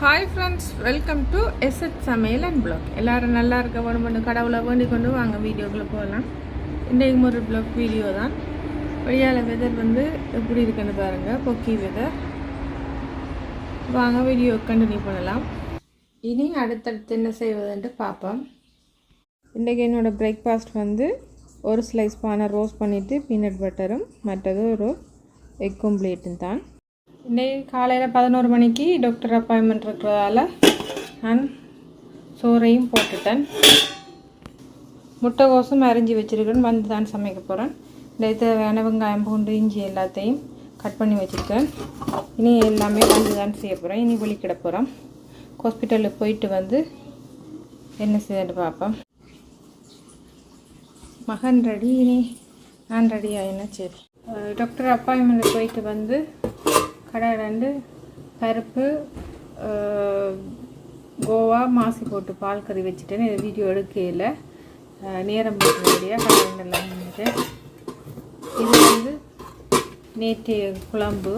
Hi friends welcome to எஸ்எட் சமையல் and black எல்லாரும் நல்லா இருக்க வேணும் கடவுளை வேண்டிக் கொண்டு வாங்க வீடியோக்குள்ளே போகலாம். இன்றைக்கும் ஒரு பிளாக் வீடியோ தான். வெளியால் வெதர் வந்து எப்படி இருக்குன்னு பாருங்கள் பொக்கி வெதர் வாங்க வீடியோ கண்டினியூ பண்ணலாம். இனி அடுத்தடுத்து என்ன செய்வதுன்ட்டு பார்ப்போம். இன்றைக்கி என்னோடய பிரேக்ஃபாஸ்ட் வந்து ஒரு ஸ்லைஸ் பானை ரோஸ்ட் பண்ணிவிட்டு பீனட் பட்டரும் மற்றது ஒரு எக் கம்ப்ளீட்டும் தான். இன்றைக்கு காலையில் பதினோரு மணிக்கு டாக்டர் அப்பாயின்மெண்ட் இருக்கிறதால நான் சோறையும் போட்டுட்டேன். முட்டைகோசும் அரிஞ்சு வச்சுருக்கேன். வந்து தான் சமைக்க போகிறேன் இந்த தேவையான வெங்காயம் பூண்டு இஞ்சி எல்லாத்தையும் கட் பண்ணி வச்சுருக்கேன். இனி எல்லாமே வந்து தான் செய்ய போகிறேன் இனி வெளிக்கிட போகிறோம் ஹாஸ்பிட்டலுக்கு போயிட்டு வந்து என்ன செய்யணும் பார்ப்போம் மகன் ரெடி. இனி நான் ரெடி ஆயினா சரி டாக்டர் அப்பாயின்மெண்ட் போயிட்டு வந்து கடை ரெண்டு பருப்பு கோவா மாசி போட்டு பால் கறி வச்சுட்டேன். இது வீடியோ எடுக்கையில். நேரம் போட்டுடைய கடை ரெண்டெல்லாம் நின்றுட்டேன் இது வந்து நேற்றைய குழம்பு.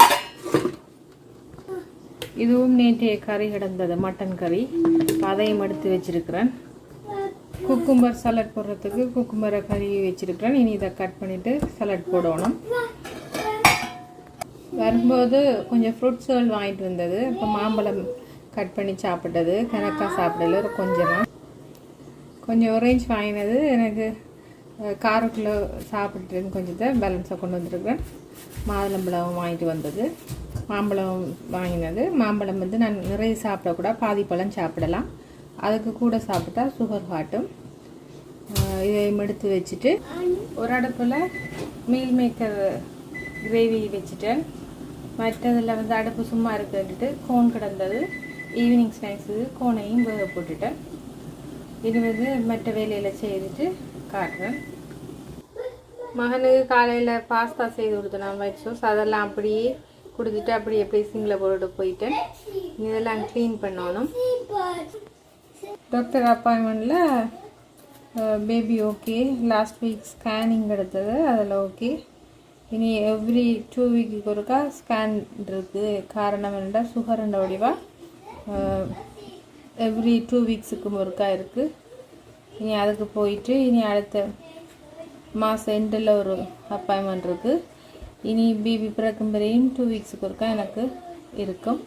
இதுவும் நேற்றைய கறி கிடந்தது மட்டன் கறி. அதையும் எடுத்து வச்சிருக்கிறேன். குக்கும்பர் சலட் போடுறதுக்கு குக்கும்பரை கறி வச்சிருக்கிறேன். இனி இதை கட் பண்ணிவிட்டு சலட் போடணும். வரும்போது கொஞ்சம் ஃப்ரூட்ஸுகள் வாங்கிட்டு வந்தது. இப்போ மாம்பழம் கட் பண்ணி சாப்பிட்டது. கணக்காக சாப்பிடல. ஒரு கொஞ்சமாக கொஞ்சம் ஒரேஞ்ச் வாங்கினது. எனக்கு காரக்குள்ளே சாப்பிட்டுன்னு கொஞ்சத்தை பேலன்ஸாக கொண்டு வந்திருக்கேன் மாதுளம்பழம் வாங்கிட்டு வந்தது. மாம்பழம் வாங்கினது. மாம்பழம் வந்து நான் நிறைய சாப்பிடக்கூட பாதி பழம் சாப்பிடலாம். அதுக்கு கூட சாப்பிட்டா சுகர் ஹாட்டும் இதையும் எடுத்து வச்சுட்டு ஒரு அடுப்பில் மீல் மேக்கர் கிரேவி வச்சுட்டேன். மற்றதில் வந்து அடுப்பு சும்மா இருக்குன்ட்டு கோன் கிடந்தது. ஈவினிங் ஸ்நாக்ஸுக்கு கோனையும் வேக போட்டுட்டேன். இது வந்து மற்ற வேலையில் செய்துட்டு காட்டுறேன். மகனுக்கு காலையில் பாஸ்தா செய்து கொடுத்தேன் நான் ஒயிட் அதெல்லாம் அப்படியே கொடுத்துட்டு அப்படியே அப்படியே சிங்கில் போட்டு போயிட்டேன். இதெல்லாம் க்ளீன் பண்ணணும். Doctor அப்பாயின்மெண்ட்டில் baby okay last week scanning எடுத்தது. அதில் ஓகே இனி எவ்ரி டூ வீக்கு ஒருக்கா ஸ்கேன் இருக்குது காரணம் சுகர் என்ற வடிவா எவ்ரி டூ வீக்ஸுக்கும் ஒருக்கா இருக்குது இனி அதுக்கு போயிட்டு இனி அடுத்த மாதம் எண்டில் ஒரு அப்பாயின்மெண்ட் இருக்குது இனி பிபி பிறக்கும் வரையும் டூ வீக்ஸுக்கு ஒருக்கா எனக்கு இருக்கும்.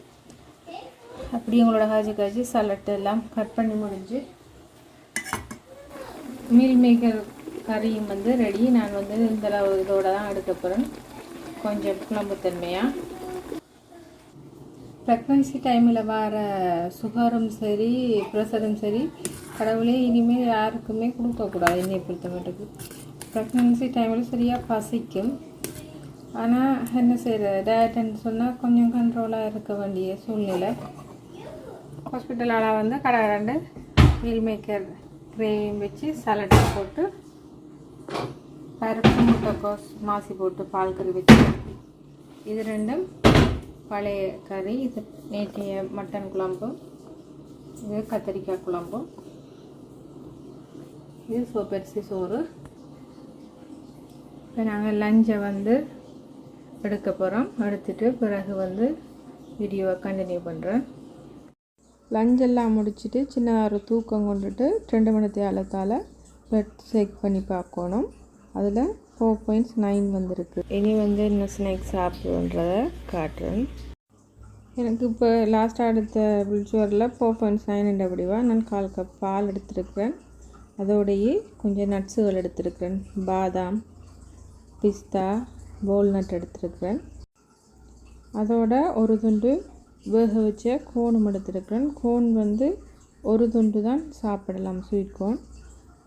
அப்படி உங்களோட காய்ச்சி காய்ச்சி சலட் எல்லாம் கட் பண்ணி முடிஞ்சு மீல் மேக்கர் கறியும் வந்து ரெடி நான் வந்து இந்த இதோட தான் எடுக்க போகிறேன் கொஞ்சம் குழம்புத்தன்மையாக ப்ரெக்னன்சி டைமில் வர சுகரும் சரி ப்ரெஷரும் சரி கடவுளே இனிமேல் யாருக்குமே கொடுக்கக்கூடாது என்னை பொறுத்த மட்டுக்கு. ப்ரெக்னன்சி டைமில் சரியாக பசிக்கும். ஆனால் என்ன செய்கிற டயட்டுன்னு சொன்னால் கொஞ்சம் கண்ட்ரோலாக இருக்க வேண்டிய சூழ்நிலை. ஹாஸ்பிட்டலால் வந்து கடை ரெண்டு மீல் மேக்கர் கிரேவியும் வச்சு சலட்டை போட்டு பருப்பு முட்டைக்கோஸ் மாசி போட்டு பால் கறி வச்சு இது ரெண்டும் பழைய கறி இது நேற்றைய மட்டன் குழம்பு இது கத்திரிக்காய் குழம்பு. இது சோப்பரிசி சோறு. இப்போ நாங்கள் லஞ்சை வந்து எடுக்க போகிறோம் எடுத்துட்டு பிறகு வந்து வீடியோவை கண்டினியூ பண்ணுறேன் லஞ்செல்லாம் முடிச்சுட்டு சின்ன ஒரு தூக்கம் கொண்டுட்டு ரெண்டு மணி தேலத்தால் பெட் செக் பண்ணி பார்க்கணும். அதில் ஃபோர் பாயிண்ட்ஸ் நைன் வந்திருக்கு. இனி வந்து என்ன ஸ்நாக்ஸ் சாப்பிடுன்றத காட்டுறேன். எனக்கு இப்போ லாஸ்ட்டாக எடுத்த பிள்சுவரில் ஃபோர் பாயிண்ட்ஸ் நைன் என்ற வடிவா நான் கால் கப் பால் எடுத்திருக்கிறேன் அதோடையே கொஞ்சம் நட்ஸுகள் எடுத்திருக்கிறேன் பாதாம் பிஸ்தா போல்நட் எடுத்திருக்கிறேன் அதோட ஒரு துண்டு வேக வச்ச கோனும் எடுத்திருக்கிறேன் கோன் வந்து ஒரு துண்டு தான் சாப்பிடலாம் ஸ்வீட் கோன்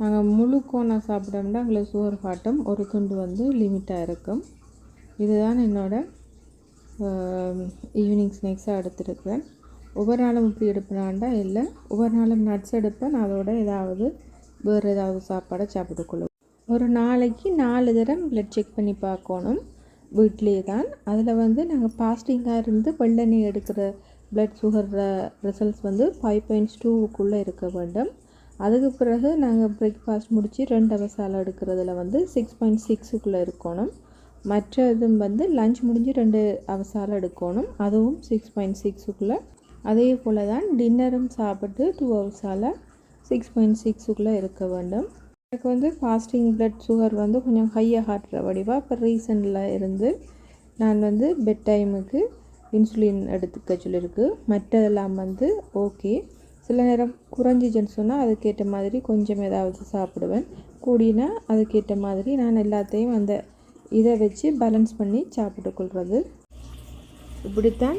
நாங்கள் முழு கோனா சாப்பிட்டோம்னா எங்களுக்கு சுகர் ஃபாட்டம் ஒரு துண்டு வந்து லிமிட்டாக இருக்கும். இதுதான் என்னோட ஈவினிங் ஸ்நாக்ஸாக எடுத்துருக்குறேன். ஒவ்வொரு நாளும் இப்படி எடுப்பேனாண்டா? இல்லை. ஒவ்வொரு நாளும் நட்ஸ் எடுப்பேன். அதோட ஏதாவது வேறு ஏதாவது சாப்பாடை சாப்பிட்டுக்கொள்ளும் ஒரு நாளைக்கு நாலு தரம் பிளட் செக் பண்ணி பார்க்கணும். வீட்டிலே தான். அதில் வந்து நாங்கள் பாஸ்டிங்காக இருந்து வெள்ளெண்ணெய் எடுக்கிற பிளட் சுகர் ரிசல்ட்ஸ் வந்து ஃபைவ் பாயிண்ட்ஸ் டூவுக்குள்ளே இருக்க வேண்டும். அதுக்கு பிறகு நாங்கள் பிரேக்ஃபாஸ்ட் முடித்து ரெண்டு அவசாலம் எடுக்கிறதுல வந்து சிக்ஸ் பாயிண்ட் சிக்ஸுக்குள்ளே இருக்கணும். மற்ற இதுவும் வந்து லஞ்ச் முடிஞ்சு ரெண்டு அவசாலம் எடுக்கணும். அதுவும் சிக்ஸ் பாயிண்ட் சிக்ஸுக்குள்ளே அதே போல் தான் டின்னரும் சாப்பிட்டு டூ ஹவர்ஸால் சிக்ஸ் பாயிண்ட் சிக்ஸுக்குள்ளே இருக்க வேண்டும். எனக்கு வந்து ஃபாஸ்டிங் பிளட் சுகர் வந்து கொஞ்சம் ஹையாக காட்டுற வடிவாக இப்போ ரீசண்டில் இருந்து நான் வந்து பெட் டைமுக்கு இன்சுலின் எடுத்துக்க சொல்லியிருக்கு மற்றதெல்லாம் வந்து ஓகே சில நேரம் குறைஞ்சிச்சுன்னு சொன்னால் அதுக்கேற்ற மாதிரி கொஞ்சம் ஏதாவது சாப்பிடுவேன். கூடினா அதுக்கேற்ற மாதிரி நான் எல்லாத்தையும் அந்த இதை வச்சு பேலன்ஸ் பண்ணி சாப்பிட்டுக்கொள்வது இப்படித்தான்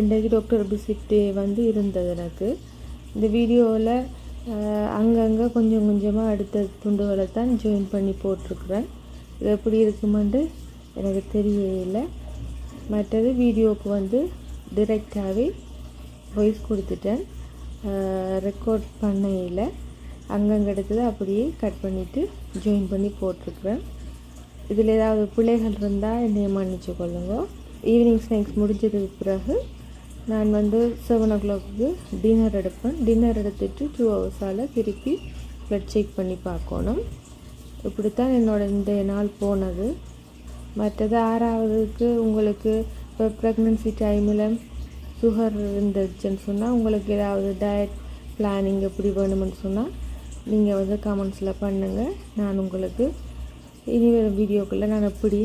இன்றைக்கு டாக்டர் விசிட் வந்து இருந்தது எனக்கு. இந்த வீடியோவில் அங்கங்கே கொஞ்சம் கொஞ்சமாக அடுத்த துண்டுகளை தான் ஜாயின் பண்ணி போட்டிருக்குறேன். இது எப்படி இருக்குமென்று எனக்கு தெரியவில்லை. மற்றது வீடியோவுக்கு வந்து டிரெக்டாகவே வாய்ஸ் கொடுத்துட்டேன். ரெக்கார்ட் பண்ணையில் அங்கங்கே எடுத்தது அப்படியே கட் பண்ணிவிட்டு ஜாயின் பண்ணி போட்டிருக்குறேன். இதில் ஏதாவது பிள்ளைகள் இருந்தால் என்னை மன்னிச்சு கொள்ளுங்க. ஈவினிங் ஸ்நாக்ஸ் முடிஞ்சதுக்கு பிறகு நான் வந்து செவன் ஓ கிளாக்கு டின்னர் எடுப்பேன். டின்னர் எடுத்துட்டு டூ ஹவர்ஸால் திருப்பி ப்ளட் செக் பண்ணி பார்க்கணும். இப்படி தான் என்னோட இந்த நாள் போனது. மற்றது ஆறாவதுக்கு உங்களுக்கு இப்போ ப்ரெக்னென்சி டைமில் சுகர் இருந்துச்சுன்னு சொன்னால் உங்களுக்கு ஏதாவது டயட் பிளானிங் எப்படி வேணுமென்னு சொன்னால் நீங்கள் வந்து கமெண்ட்ஸில் பண்ணுங்கள் நான் உங்களுக்கு இனி வரும் வீடியோக்குள்ளே நான் எப்படி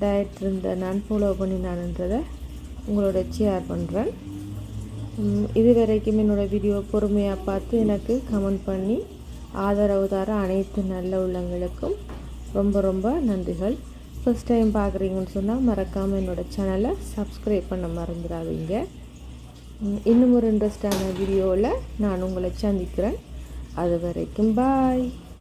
டயட் இருந்த நான் ஃபாலோ பண்ணினான்ன்றதை உங்களோட ஷேர் பண்ணுறேன் இது வரைக்கும் என்னோடய வீடியோ பொறுமையாக பார்த்து எனக்கு கமெண்ட் பண்ணி ஆதரவு தர அனைத்து நல்ல உள்ளங்களுக்கும் ரொம்ப ரொம்ப நன்றிகள். ஃபஸ்ட் டைம் பார்க்குறீங்கன்னு சொன்னால் மறக்காமல் என்னோடய சேனலை சப்ஸ்கிரைப் பண்ண மறந்துடாதீங்க. இன்னும் ஒரு இன்ட்ரெஸ்டான வீடியோவில் நான் உங்களை சந்திக்கிறேன். அது வரைக்கும் பாய்